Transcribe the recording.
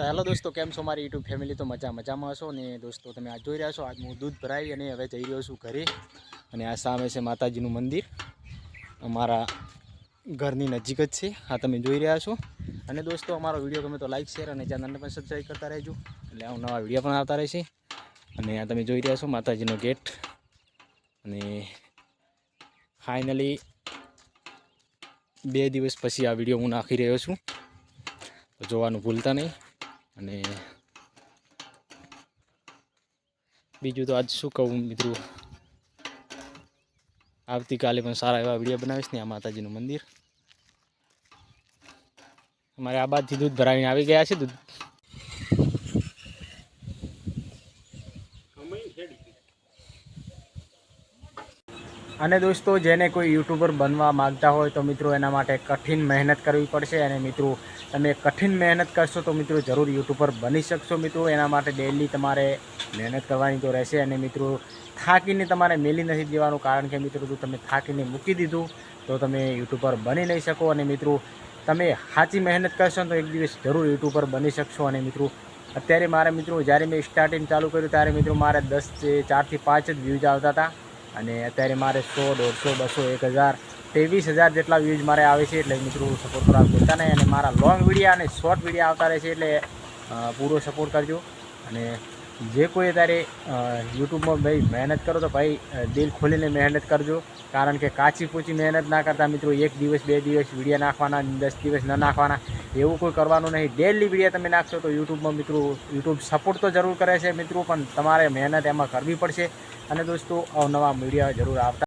તો હેલો દોસ્તો, કેમ છો મારી યુટ્યુબ ફેમિલી? તો મજા, મજામાં હશો? ને દોસ્તો, તમે આજ જોઈ રહ્યા છો, આજ હું દૂધ ભરાવી અને હવે જઈ રહ્યો છું ઘરે. અને આ સામે છે માતાજીનું મંદિર. અમારા ઘરની નજીક જ છે. આ તમે જોઈ રહ્યા છો. અને દોસ્તો, અમારો વીડિયો ગમે તો લાઈક શેર અને ચેનલને પણ સબસ્ક્રાઈબ કરતા રહેજો. એટલે આવું નવા વીડિયો પણ આવતા રહેશે. અને આ તમે જોઈ રહ્યા છો માતાજીનો ગેટ. અને ફાઇનલી બે દિવસ પછી આ વીડિયો હું નાખી રહ્યો છું. તો જોવાનું ભૂલતા નહીં. અને બીજું તો આજ શું કહું મિત્રો? આવતીકાલે પણ સારા એવા વીડિયો બનાવીશ ને આ માતાજીનું મંદિર. અમારે આ બાજથી દૂધ ભરાવીને આવી ગયા છે, દૂધ અને દોસ્તો, જેને કોઈ યુટ્યુબર બનવા માંગતા હોય તો મિત્રો એના માટે કઠિન મહેનત કરવી પડશે અને મિત્રો, તમે કઠિન મહેનત કરશો તો મિત્રો જરૂર યુટ્યુબર બની શકશો મિત્રો. એના માટે ડેલી તમારે મહેનત કરવાની તો રહેશે અને મિત્રો, થાકીને તમારે મેલી નથી દેવાનું કારણ કે મિત્રો, જો તમે થાકીને મૂકી દીધું તો તમે યુટ્યુબર બની નહીં શકો અને મિત્રો, તમે સાચી મહેનત કરશો તો એક દિવસ જરૂર યુટ્યુબર બની શકશો અને મિત્રો, અત્યારે મારા મિત્રો, જ્યારે મેં સ્ટાર્ટિંગ ચાલુ કર્યું ત્યારે મિત્રો મારે દસ ચારથી પાંચ જ વ્યૂઝ આવતા હતા. અને અત્યારે મારે સો, દોઢસો, બસો, એક હજાર, ત્રેવીસ હજાર જેટલા વ્યૂઝ મારે આવે છે એટલે મિત્રો સપોર્ટ કરવા પોતાને અને મારા લોંગ વિડીયા અને શોર્ટ વિડીયા આવતા રહે છે એટલે પૂરો સપોર્ટ કરજો. અને જે કોઈ અત્યારે યુટ્યુબમાં ભાઈ મહેનત કરો તો ભાઈ દિલ ખોલીને મહેનત કરજો. કારણ કે કાચી પૂચી મહેનત ના કરતા મિત્રો એક દિવસ, બે દિવસ વિડીયા નાખવાના, દસ દિવસ ન નાખવાના, એવું કોઈ કરવાનું નહીં. ડેલી વીડિયો તમે નાખશો તો યુટ્યુબમાં મિત્રો યુટ્યુબ સપોર્ટ તો જરૂર કરે છે મિત્રો, પણ તમારે મહેનત એમાં કરવી પડશે. અને દોસ્તો અવનવા મીડિયા જરૂર આવતા